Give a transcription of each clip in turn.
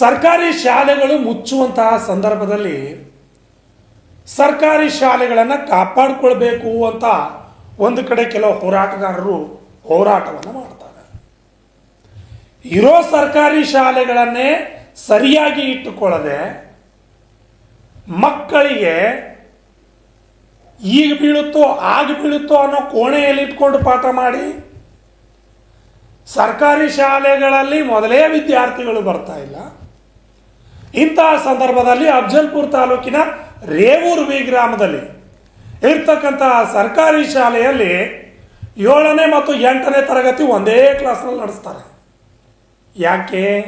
ಸರ್ಕಾರಿ ಶಾಲೆಗಳು ಮುಚ್ಚುವಂತಹ ಸಂದರ್ಭದಲ್ಲಿ ಸರ್ಕಾರಿ ಶಾಲೆಗಳನ್ನು ಕಾಪಾಡಿಕೊಳ್ಬೇಕು ಅಂತ ಒಂದು ಕಡೆ ಕೆಲವು ಹೋರಾಟಗಾರರು ಹೋರಾಟವನ್ನು ಮಾಡ್ತಾರೆ. ಇರೋ ಸರ್ಕಾರಿ ಶಾಲೆಗಳನ್ನೇ ಸರಿಯಾಗಿ ಇಟ್ಟುಕೊಳ್ಳದೆ ಮಕ್ಕಳಿಗೆ ಈಗ ಬೀಳುತ್ತೋ ಆಗ ಬೀಳುತ್ತೋ ಅನ್ನೋ ಕೋಣೆಯಲ್ಲಿ ಇಟ್ಕೊಂಡು ಪಾಠ ಮಾಡಿ ಸರ್ಕಾರಿ ಶಾಲೆಗಳಲ್ಲಿ ಮೊದಲೇ ವಿದ್ಯಾರ್ಥಿಗಳು ಬರ್ತಾ ಇಲ್ಲ. ಇಂತಹ ಸಂದರ್ಭದಲ್ಲಿ ಅಫ್ಜಲ್ಪುರ್ ತಾಲೂಕಿನ ರೇವೂರು ವಿ ಗ್ರಾಮದಲ್ಲಿ ಇರ್ತಕ್ಕಂತಹ ಸರ್ಕಾರಿ ಶಾಲೆಯಲ್ಲಿ ಏಳನೇ ಮತ್ತು ಎಂಟನೇ ತರಗತಿ ಒಂದೇ ಕ್ಲಾಸ್ನಲ್ಲಿ ನಡೆಸ್ತಾರೆ. ಯಾಕೆ?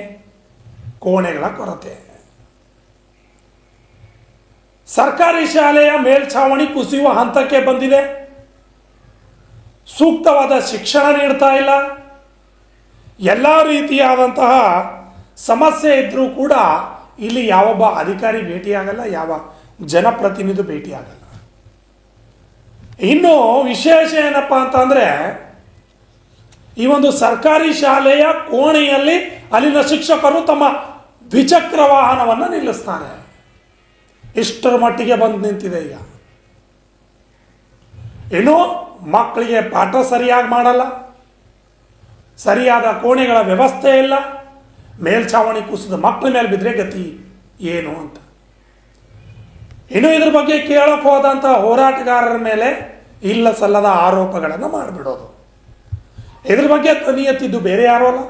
ಕೋಣೆಗಳ ಕೊರತೆ. ಸರ್ಕಾರಿ ಶಾಲೆಯ ಮೇಲ್ಛಾವಣಿ ಕುಸಿಯುವ ಹಂತಕ್ಕೆ ಬಂದಿದೆ. ಸೂಕ್ತವಾದ ಶಿಕ್ಷಣ ನೀಡ್ತಾ ಇಲ್ಲ. ಎಲ್ಲ ರೀತಿಯಾದಂತಹ ಸಮಸ್ಯೆ ಇದ್ದರೂ ಕೂಡ ಇಲ್ಲಿ ಯಾವೊಬ್ಬ ಅಧಿಕಾರಿ ಭೇಟಿಯಾಗಲ್ಲ, ಯಾವ ಜನಪ್ರತಿನಿಧಿ ಭೇಟಿಯಾಗಲ್ಲ. ಇನ್ನು ವಿಶೇಷ ಏನಪ್ಪ ಅಂತಂದರೆ, ಈ ಒಂದು ಸರ್ಕಾರಿ ಶಾಲೆಯ ಕೋಣೆಯಲ್ಲಿ ಅಲ್ಲಿನ ಶಿಕ್ಷಕರು ತಮ್ಮ ದ್ವಿಚಕ್ರ ವಾಹನವನ್ನು ನಿಲ್ಲಿಸ್ತಾರೆ. ಇಷ್ಟರ ಮಟ್ಟಿಗೆ ಬಂದು ನಿಂತಿದೆ ಈಗ. ಇನ್ನು ಮಕ್ಕಳಿಗೆ ಪಾಠ ಸರಿಯಾಗಿ ಮಾಡಲ್ಲ, ಸರಿಯಾದ ಕೋಣೆಗಳ ವ್ಯವಸ್ಥೆ ಇಲ್ಲ. ಮೇಲ್ಛಾವಣಿ ಕುಸಿದ ಮಕ್ಕಳ ಮೇಲೆ ಬಿದ್ದರೆ ಗತಿ ಏನು ಅಂತ. ಇನ್ನು ಇದ್ರ ಬಗ್ಗೆ ಕೇಳಕ್ಕೆ ಹೋದಂಥ ಹೋರಾಟಗಾರರ ಮೇಲೆ ಇಲ್ಲ ಸಲ್ಲದ ಆರೋಪಗಳನ್ನು ಮಾಡಿಬಿಡೋದು. ಇದ್ರ ಬಗ್ಗೆ ಧ್ವನಿ ಎತ್ತಿದ್ದು ಬೇರೆ ಯಾರು ಅಲ್ಲ.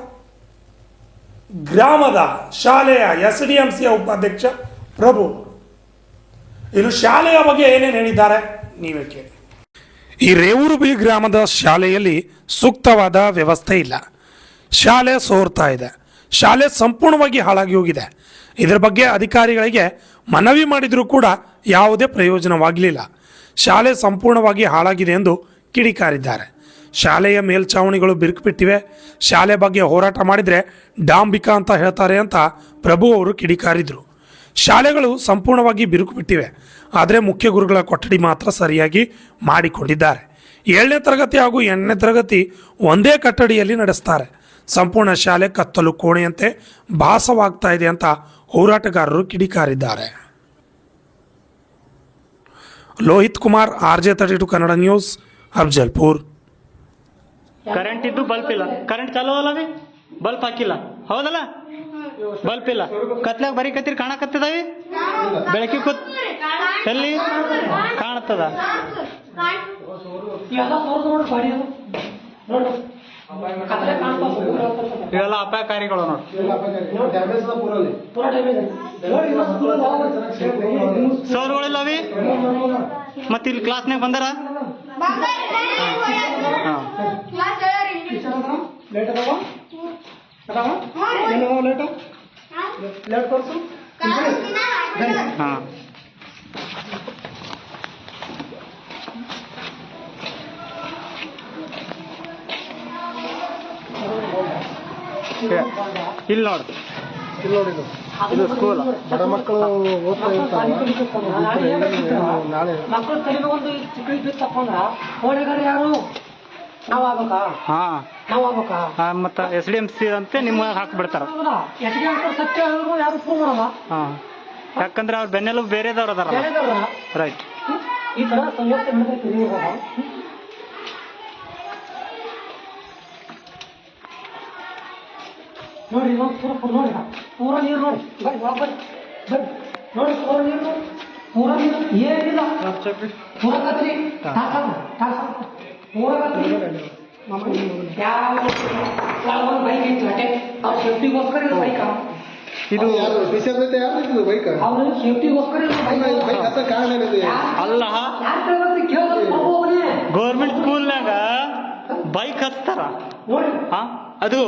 ಗ್ರಾಮದ ಶಾಲೆಯ ಎಸ್ ಡಿ ಎಂ ಸಿಯ ಉಪಾಧ್ಯಕ್ಷ ಪ್ರಭು ಇನ್ನು ಶಾಲೆಯ ಬಗ್ಗೆ ಏನೇನು ಹೇಳಿದ್ದಾರೆ ನೀವೇ ಕೇಳಿ. ಈ ರೇವೂರು ಬಿ ಗ್ರಾಮದ ಶಾಲೆಯಲ್ಲಿ ಸೂಕ್ತವಾದ ವ್ಯವಸ್ಥೆ ಇಲ್ಲ. ಶಾಲೆ ಸೋರ್ತಾ ಇದೆ. ಶಾಲೆ ಸಂಪೂರ್ಣವಾಗಿ ಹಾಳಾಗಿ ಹೋಗಿದೆ. ಇದರ ಬಗ್ಗೆ ಅಧಿಕಾರಿಗಳಿಗೆ ಮನವಿ ಮಾಡಿದರೂ ಕೂಡ ಯಾವುದೇ ಪ್ರಯೋಜನವಾಗಲಿಲ್ಲ ಶಾಲೆ ಸಂಪೂರ್ಣವಾಗಿ ಹಾಳಾಗಿದೆ ಎಂದು ಕಿಡಿಕಾರಿದ್ದಾರೆ. ಶಾಲೆಯ ಮೇಲ್ಛಾವಣಿಗಳು ಬಿರುಕು ಬಿಟ್ಟಿವೆ ಶಾಲೆ ಬಗ್ಗೆ ಹೋರಾಟ ಮಾಡಿದರೆ ಡಾಂಬಿಕಾ ಅಂತ ಹೇಳ್ತಾರೆ ಅಂತ ಪ್ರಭು ಅವರು ಕಿಡಿಕಾರಿದ್ರು. ಶಾಲೆಗಳು ಸಂಪೂರ್ಣವಾಗಿ ಬಿರುಕು ಬಿಟ್ಟಿವೆ ಆದರೆ ಮುಖ್ಯ ಗುರುಗಳ ಕೊಠಡಿ ಮಾತ್ರ ಸರಿಯಾಗಿ ಮಾಡಿಕೊಂಡಿದ್ದಾರೆ. ಏಳನೇ ತರಗತಿ ಹಾಗೂ ಎಂಟನೇ ತರಗತಿ ಒಂದೇ ಕಟ್ಟಡಿಯಲ್ಲಿ ನಡೆಸ್ತಾರೆ. ಸಂಪೂರ್ಣ ಶಾಲೆ ಕತ್ತಲು ಕೋಣೆಯಂತೆ ಭಾಸವಾಗ್ತಾ ಇದೆ ಅಂತ ಹೋರಾಟಗಾರರು ಕಿಡಿಕಾರಿದ್ದಾರೆ. Lohit Kumar R J thirty two Kannada news Afzalpur. Current ಇದ್ದು ಬಲ್ಪ್ ಇಲ್ಲ. ಕರೆಂಟ್ ಚಾಲೋ ಅಲ್ಲ ಬಿ ಬಲ್ಪ್ ಹಾಕಿಲ್ಲ. ಹೌದಲ್ಲ? ಬಲ್ಪ್ ಇಲ್ಲ. ಕತ್ಲಾಗ ಬರೀ ಕತ್ತಿರಿ ಕಾಣಕತ್ತದವಿ ಬೆಳಕಿ ಕೂತ್ ಎಲ್ಲಿ? ಕಾಣತ್ತದ? ಇವೆಲ್ಲ ಅಪಾಯಕಾರಿಗಳು ನೋಡಿ. ಸರ್ಗಳಿಲ್ಲ ಅವಿ ಮತ್ತೆ ಇಲ್ಲಿ ಕ್ಲಾಸ್ನಾಗ ಬಂದಾರ? ಹಾ. ಹಾ ಇಲ್ಲಿ ನೋಡಿ. ಇದು. ಸ್ಕೂಲ್ ಬಡ ಮಕ್ಕಳು ಓದ್ತಾ ಇರ್ತಾರೆ. ನಾಳೆ. ಮಕ್ಕಳು ತಲೆಗೆ ಒಂದು ಚಿಕ್ಕ ಬಿತ್ತಪ್ಪ ಅಂದ್ರ ಕೋಣೆಗಾರ ಯಾರು? ನಾವ್ ಆಗ್ಬೇಕಾ? ಹಾ. ನಾವ್ ಆಗ್ಬೇಕಾ? ಆ, ಮತ್ತ ಎಸ್ ಡಿ ಎಂ ಸಿ ಅಂತೆ ನಿಮ್ಮ ಹಾಕ್ಬಿಡ್ತಾರ. ಹೌದಾ? ಎಷ್ಟಿಗೆ ಅಂತ ಸತ್ಯ ಹೇಳಿದ್ರು ಯಾರು ಪ್ರೂವ್ ಮಾಡಲ್ಲ? ಹಾ. ಯಾಕಂದ್ರೆ ಅವ್ರ ಬೆನ್ನೆಲುಬು ಬೇರೆದವ್ರು ಅದಾರ ಬೇರೆದವ್ರ? ರೈಟ್ ಈ ತರ ನೋಡಿ ಇನ್ನೊಂದು ಪೂರ ಪೂರ ನೋಡಿ ಪೂರ ನೀರು ನೋಡಿ ಬನ್ನಿ ಒಳಗ್ ಬನ್ನಿ ಬನ್ನಿ ನೋಡಿ ಪೂರ ನೀರು ನೋಡಿ ಪೂರ ನೀರು ಏನಿಲ್ಲ ಪೂರ ಕತ್ರಿ ಟಾಸಾಕ ಟಾಸಾಕ ಪೂರ ಕತ್ರಿ ಯಾವ ಒಂದು ಬೈಕ್ ಇತ್ತು ಅಟ್ಟೆ ಅವ್ರ ಸೇಫ್ಟಿಗೋಸ್ಕರ ಇದು ಬೈಕ್ ಇದು ಯಾರು ಬೈಕ್ ಅವ್ರ ಸೇಫ್ಟಿಗೋಸ್ಕರ ಇದು ಬೈಕ್ ಬೈಕ್ ಹತ್ತ ಕಾರಣ ಏನಿದೆ ಅಲ್ಲ ಯಾರು ಕೇಳಿದ್ರೆ ಕೇಳಿದ್ರೆ ಹೋಗ್ಬೋದೇ ಗೌರ್ಮೆಂಟ್ ಸ್ಕೂಲ್ನಾಗ ಹಾ ಅದು.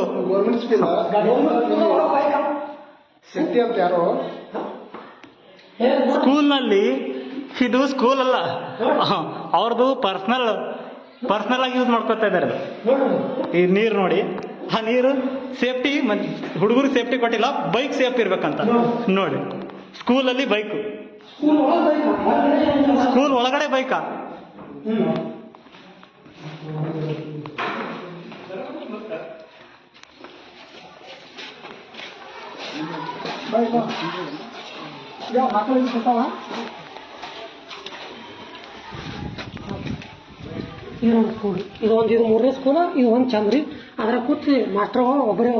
ಶಕ್ತಿ ಅಂತ ಯಾರೋ? ಸ್ಕೂಲ್ನಲ್ಲಿ ಇದು ಸ್ಕೂಲ್ ಅಲ್ಲ. ಅವ್ರದ್ದು ಪರ್ಸನಲ್ ಪರ್ಸನಲ್ ಆಗಿ ಯೂಸ್ ಮಾಡ್ಕೊತಾ ಇದ್ದಾರೆ ಈ ನೀರು ನೋಡಿ. ಆ ನೀರು ಸೇಫ್ಟಿ ಹುಡುಗರು ಸೇಫ್ಟಿ ಕೊಟ್ಟಿಲ್ಲ ಬೈಕ್ ಸೇಫ್ಟಿ ಇರ್ಬೇಕಂತ. ನೋಡಿ ಸ್ಕೂಲಲ್ಲಿ ಸ್ಕೂಲ್ ಅಲ್ಲಿ ಬೈಕ್ ಸ್ಕೂಲ್ ಒಳಗಡೆ ಬೈಕಾ ಬಾಯ್ ಬಾ ಯಾವ ಮಕ್ಕಳಿಗೆ ಸಿಗ್ತಾವ ಇದೊಂದು ಸ್ಕೂಲ್ ಇದು ಒಂದು ಇದು ಮೂರನೇ ಸ್ಕೂಲ್ ಇದು ಒಂದು ಚಂದ್ರಿ ರೀ ಅದ್ರ ಕೂತು ಮಾಸ್ಟರ್ ಒಬ್ಬರೇ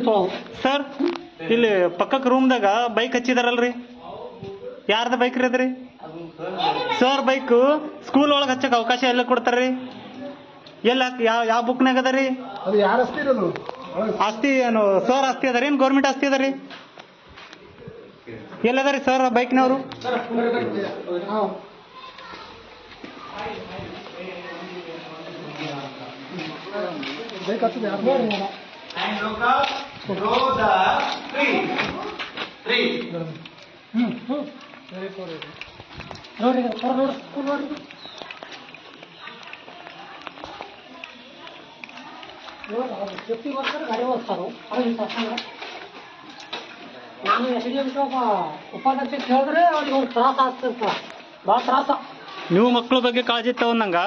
ತೊಗೊಳವು ಸರ್ ಇಲ್ಲಿ ಪಕ್ಕಕ್ಕೆ ರೂಮ್ದಾಗ ಬೈಕ್ ಹಚ್ಚಿದಾರಲ್ರಿ? ಯಾರ್ದ ಬೈಕ್ ರೀ ಅದ್ರಿ? ಸರ್ ಬೈಕು ಸ್ಕೂಲ್ ಒಳಗೆ ಹಚ್ಚಕ್ಕೆ ಅವಕಾಶ ಎಲ್ಲ ಕೊಡ್ತಾರ್ರಿ? ಎಲ್ಲ ಯಾವ ಯಾವ ಬುಕ್ನಾಗ ಅದ ರೀ? ಆಸ್ತಿ ಏನು ಸರ್ ಆಸ್ತಿ ಅದ ರೀ ಏನು ಗೌರ್ಮೆಂಟ್ ಆಸ್ತಿ ಅದ ರೀ? ಎಲ್ಲದ ರೀ ಸರ್ ಬೈಕ್ನವರು? ಗಾಡಿ ತರ್ಸಂದ್ರೆ ನಾನು ಎಸ್ ಡಿ ಎಂ ಒಬ್ಬ ಉಪಾಧ್ಯಕ್ಷ ಕೇಳಿದ್ರೆ ಅವ್ರಿಗೆ ಒಂದು ತ್ರಾಸ ಆಗ್ತಿರ್ತ ಭಾಳ ತ್ರಾಸ. ನೀವು ಮಕ್ಕಳ ಬಗ್ಗೆ ಕಾಳಜಿ ತಗೊಂಡಂಗ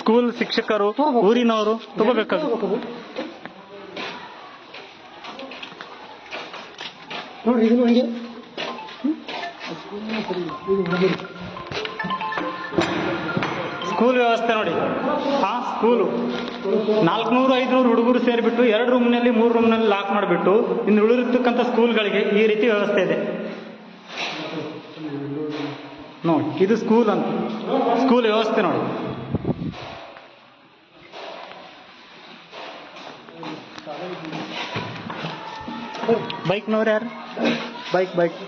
ಸ್ಕೂಲ್ ಶಿಕ್ಷಕರು. ಊರಿನವರು ತಗೋಬೇಕಾಗ. ತಗೋಬೇಕು. ನೋಡ್ರಿ ಇದು ಹಂಗೆ. ಸ್ಕೂಲ್ ವ್ಯವಸ್ಥೆ ನೋಡಿ. ಆ ಸ್ಕೂಲು ನಾಲ್ಕುನೂರು, ಐದುನೂರು ಹುಡುಗರು ಸೇರಿಬಿಟ್ಟು ಎರಡು ರೂಮ್ನಲ್ಲಿ, ಮೂರು ರೂಮ್ನಲ್ಲಿ ಲಾಕ್ ಮಾಡಿಬಿಟ್ಟು ಇನ್ನು ಉಳಿದಿರ್ತಕ್ಕಂಥ ಸ್ಕೂಲ್ಗಳಿಗೆ ಈ ರೀತಿ ವ್ಯವಸ್ಥೆ ಇದೆ. ನೋಡಿ, ಇದು ಸ್ಕೂಲ್ ಅಂತ. ಸ್ಕೂಲ್ ವ್ಯವಸ್ಥೆ ನೋಡಿ. ಬೈಕ್ನವ್ರು ಯಾರು? Bike bike.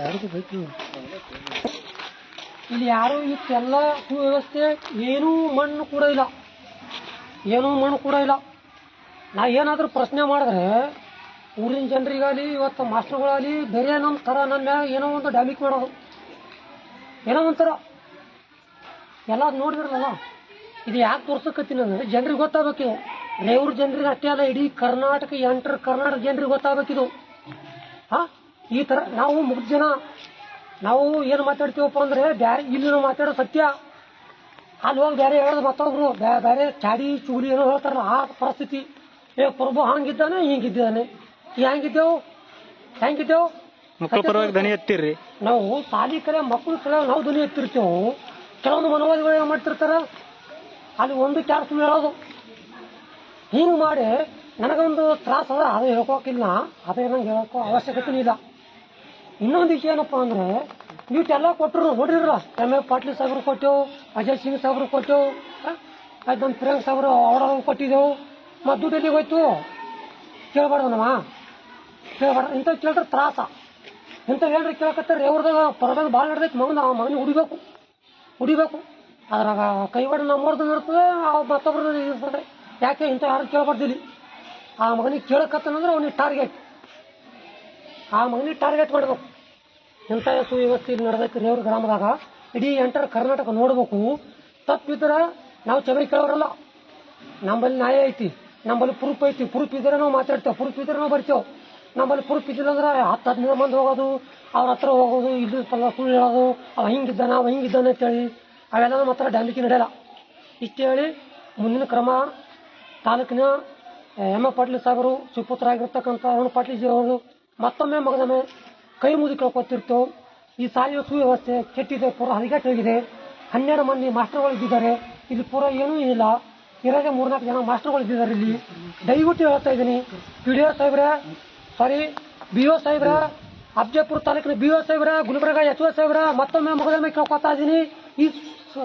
ಯಾರು ಬೈಕ್? ಇಲ್ಲಿ ಯಾರು ಇತ್ತೆಲ್ಲ ಸುವ್ಯವಸ್ಥೆ ಏನೂ ಮಣ್ಣು ಕೂಡ ಇಲ್ಲ. ಏನೂ ಮಣ್ಣು ಕೂಡ ಇಲ್ಲ. ನಾ ಏನಾದರೂ ಪ್ರಶ್ನೆ ಮಾಡಿದ್ರೆ ಊರಿನ ಜನರಿಗಾಗಲಿ ಇವತ್ತು ಮಾಸ್ಟರ್ಗಳಾಗಲಿ ಬೇರೆ ಏನೋ ಥರ ನನ್ನ ಏನೋ ಒಂದು ಡ್ಯಾಮಿಕ್ ಮಾಡೋದು. ಏನೋ ಒಂಥರ. ಎಲ್ಲ ನೋಡಿದ್ರಲ್ಲ? ಇದು ಯಾಕೆ ತೋರ್ಸಕತ್ತೀನಿ ಅಂದರೆ ಜನರಿಗೆ ಗೊತ್ತಾಗಬೇಕಿದು ರೇವ್ರ ಜನರಿಗೆ ಅಷ್ಟೇ ಅಲ್ಲ, ಇಡೀ ಕರ್ನಾಟಕ ಎಂಟರ್ ಕರ್ನಾಟಕ ಜನರಿಗೆ ಗೊತ್ತಾಗಬೇಕಿದು ಹಾಂ? ಈ ಥರ ನಾವು ಮುಗ್ದು ಜನ ನಾವು ಏನು ಮಾತಾಡ್ತೀವಪ್ಪ ಅಂದ್ರೆ ಬ್ಯಾರೆ ಇಲ್ಲಿ ನಾವು ಮಾತಾಡೋ ಸತ್ಯ. ಅಲ್ಲಿ ಹೋಗಿ ಬೇರೆ ಹೇಳೋದು ಮತ್ತೊಬ್ರು ಬ್ಯಾರೆ ಬೇರೆ ಚಾಡಿ ಚೂರಿ ಏನೋ ಹೇಳ್ತಾರ ಆ ಪರಿಸ್ಥಿತಿ. ಏ ಪ್ರಭು ಹಂಗಿದ್ದಾನೆ ಹಿಂಗಿದ್ದಾನೆ. ಹೆಂಗಿದ್ದೇವು? ಹೆಂಗಿದ್ದೇವು? ಮಕ್ಕಳ ಪರವಾಗಿ ದನಿ ಎತ್ತಿರ್ರಿ. ನಾವು ಸಾಲಿ ಕರೆ ಮಕ್ಕಳು ಕರೆ ನಾವು ಧ್ವನಿ ಎತ್ತಿರ್ತೇವೆ? ಕೆಲವೊಂದು ಮನೋವಾದಿಗಳು ಏನು ಮಾಡ್ತಿರ್ತಾರ? ಅಲ್ಲಿ ಒಂದು ಕ್ಯಾರ್ ಸುಳ್ಳು ಹೇಳೋದು. ಹಿಂಗೆ ಮಾಡಿ ನನಗೊಂದು ತ್ರಾಸ ಅದ ಅದು ಹೇಳ್ಕೋಕಿಲ್ಲ ಅದೇ ನಂಗೆ ಹೇಳಕೋ ಅವಶ್ಯಕತೆ ಇಲ್ಲ. ಇನ್ನೊಂದು ವಿಷಯ ಏನಪ್ಪ ಅಂದ್ರೆ, ನೀವು ಎಲ್ಲ ಕೊಟ್ಟರು ನೋಡಿರಲ್ಲ ಎಂ ಎ ಪಾಟೀಲ್ ಸಾಹೇಬ್ರು ಕೊಟ್ಟೆವು, ಅಜಯ್ ಸಿಂಗ್ ಸಾಹೇಬ್ರು ಕೊಟ್ಟೆವು ಆಯ್ತು ನಮ್ಮ ಪ್ರಿಯಾಂಕ್ ಸಾಹೇಬ್ರು ಅವರ ಕೊಟ್ಟಿದ್ದೆವು. ಮತ್ತು ದುಡ್ಡು ಎಲ್ಲಿಗೆ ಹೋಯ್ತು? ಕೇಳಬಾರ್ದು ನಮ್ಮ ಕೇಳಬಾರ್ದು ಇಂಥ ಕೇಳಿದ್ರೆ ತ್ರಾಸ. ಇಂಥ ಹೇಳ್ರಿ ಕೇಳಕತ್ತಾರೆ, ಅವ್ರದಾಗ ಪರದಾಗ ಭಾಳ ನಡೆದೈತೆ, ಮಗನ, ಆ ಮಗನಿಗೆ ಹುಡಿಬೇಕು. ಹುಡಿಬೇಕು. ಅದ್ರಾಗ ಕೈವಾಡ ನಮ್ಮವ್ರದ್ದು ಇರ್ತದೆ ಆ ಮತ್ತೊಬ್ರದ್ದು ಇರ್ತದೆ ಯಾಕೆ ಇಂಥ ಯಾರು ಕೇಳಬಾರ್ದಿಲ್ಲಿ? ಆ ಮಗನಿಗೆ ಕೇಳಕತ್ತನಂದ್ರೆ ಅವನಿಗೆ ಟಾರ್ಗೆಟ್ ಆ ಮಗನಿಗೆ ಟಾರ್ಗೆಟ್ ಮಾಡಬೇಕು. ಇಂಥ ಸುವ್ಯವಸ್ಥೆ ಇಲ್ಲಿ ನಡೆದೈತೆ ಗ್ರಾಮದಾಗ ಇಡೀ ಎಂಟರ್ ಕರ್ನಾಟಕ ನೋಡ್ಬೇಕು. ತಪ್ಪಿದ್ರೆ ನಾವು ಚಮರಿ ಕೇಳೋರಲ್ಲ. ನಮ್ಮಲ್ಲಿ ನ್ಯಾಯ ಐತಿ, ನಮ್ಮಲ್ಲಿ ಪ್ರೂಫ್ ಐತಿ. ಪ್ರೂಫ್ ಇದ್ರೆ ನಾವು ಮಾತಾಡ್ತೇವೆ, ಪ್ರೂಫ್ ಇದ್ರೆ ನಾವು ಬರ್ತೇವೆ. ನಮ್ಮಲ್ಲಿ ಪ್ರೂಫ್ ಇದ್ದಿಲ್ಲ ಅಂದ್ರೆ ಹತ್ತು ಹದಿನೈದು ಮಂದಿ ಹೋಗೋದು, ಅವ್ರ ಹತ್ರ ಹೋಗೋದು ಇದು ಪಲ್ಲ ಸುಳ್ಳು ಹೇಳೋದು, ಅವ ಹಿಂಗಿದ್ದಾನ, ಅವ ಹಿಂಗಿದ್ದಾನೆ ಅಂತೇಳಿ ಅವೆಲ್ಲ ನಮ್ಮ ಹತ್ರ ನಡೆಯಲ್ಲ. ಇಷ್ಟು ಹೇಳಿ ಮುಂದಿನ ಕ್ರಮ ತಾಲೂಕಿನ ಎಂ ಎ ಪಾಟೀಲ್ ಸಾಹೇಬರು ಸುಪುತ್ರರಾಗಿರ್ತಕ್ಕಂಥ ಅರುಣ್ ಪಾಟೀಲ್ ಜಿ ಅವರು ಮತ್ತೊಮ್ಮೆ ಮಗದೊಮ್ಮೆ ಕೈ ಮುಗಿ ಈ ಸಾರಿಗೆ ಸುವ್ಯವಸ್ಥೆ ಕೆಟ್ಟಿದೆ, ಪೂರ ಹದಿಗೆಟ್ಟು ಹೋಗಿದೆ ಹನ್ನೆರಡು ಮಂದಿ ಮಾಸ್ಟರ್ಗಳು ಇದ್ದಿದ್ದಾರೆ. ಇಲ್ಲಿ ಪೂರ ಏನೂ ಇಲ್ಲ ಇರೋದೇ ಮೂರ್ನಾಲ್ಕು ಜನ ಮಾಸ್ಟರ್ಗಳು ಇದ್ದಿದ್ದಾರೆ ಇಲ್ಲಿ. ದಯವಿಟ್ಟು ಹೇಳ್ತಾ ಇದ್ದೀನಿ. ಪಿ ಡಿ ಒ ಸಾಹೇಬ್ರ ಸಾರಿ ಬಿ ಒ ಸಾಹೇಬ್ರ, ಅಬ್ಜಾಪುರ ತಾಲೂಕಿನ ಬಿ ಒ ಸಾಹೇಬ್ರ, ಗುಲ್ಬರ್ಗ ಎಚ್ ಒ ಸಾಹೇಬ್ರ, ಮತ್ತೊಮ್ಮೆ ಮಗದೊಮ್ಮೆ ಕೇಳ್ಕೊತಾ ಇದ್ದೀನಿ. ಈ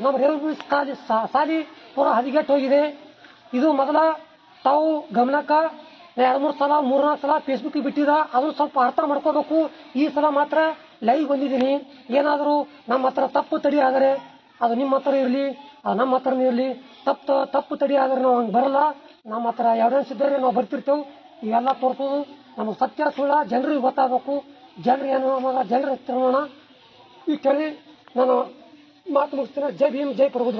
ನಮ್ಮ ರೈಲ್ವೆ ಸಾಲಿ ಸಾಲಿ ಪೂರ ಹದಗೆಟ್ಟು ಹೋಗಿದೆ ಇದು ಮೊದಲ ತಾವು ಗಮನಕ್ಕ ಎರಡು ಮೂರು ಸಲ, ಮೂರ್ನಾಲ್ಕು ಸಲ ಫೇಸ್ಬುಕ್ ಬಿಟ್ಟಿದ ಅದನ್ನು ಸ್ವಲ್ಪ ಅರ್ಥ ಮಾಡ್ಕೋಬೇಕು. ಈ ಸಲ ಮಾತ್ರ ಲೈವ್ ಬಂದಿದ್ದೀನಿ. ಏನಾದರೂ ನಮ್ಮ ಹತ್ರ ತಪ್ಪು ತಡಿ ಆದರೆ, ಅದು ನಿಮ್ಮ ಹತ್ರ ಇರಲಿ, ಅದು ನಮ್ಮ ಹತ್ರ ಇರಲಿ. ತಪ್ಪು ತಪ್ಪು ತಡಿ ಆದರೆ ನಾವು ಹಂಗೆ ಬರಲ್ಲ. ನಮ್ಮ ಹತ್ರ ಎವಿಡೆನ್ಸ್ ಇದ್ದರೆ ನಾವು ಬರ್ತಿರ್ತೇವೆ. ಇವೆಲ್ಲ ತೋರಿಸೋದು ನಮಗೆ ಸತ್ಯ, ಸುಳ್ಳ, ಜನರಿಗೆ ಗೊತ್ತಾಗಬೇಕು. ಜನರು ಏನು ಜನರ ತಿರೋಣ ಈ ಕೇಳಿ ನಾನು ಮಾತು ಮುಗಿಸ್ತೀನಿ. ಜೈ ಭೀಮ್, ಜೈ ಪ್ರಭುದ್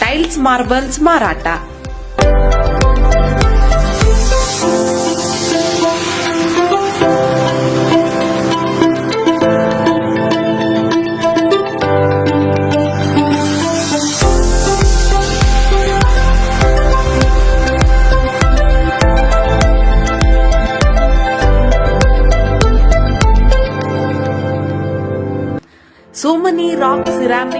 ಟೈಲ್ಸ್ ಮಾರ್ಬಲ್ಸ್ ಮಾರಾಟ ಸೋಮನಿ ರಾಕ್ ಸಿರಾಮಿಕ್ಸ್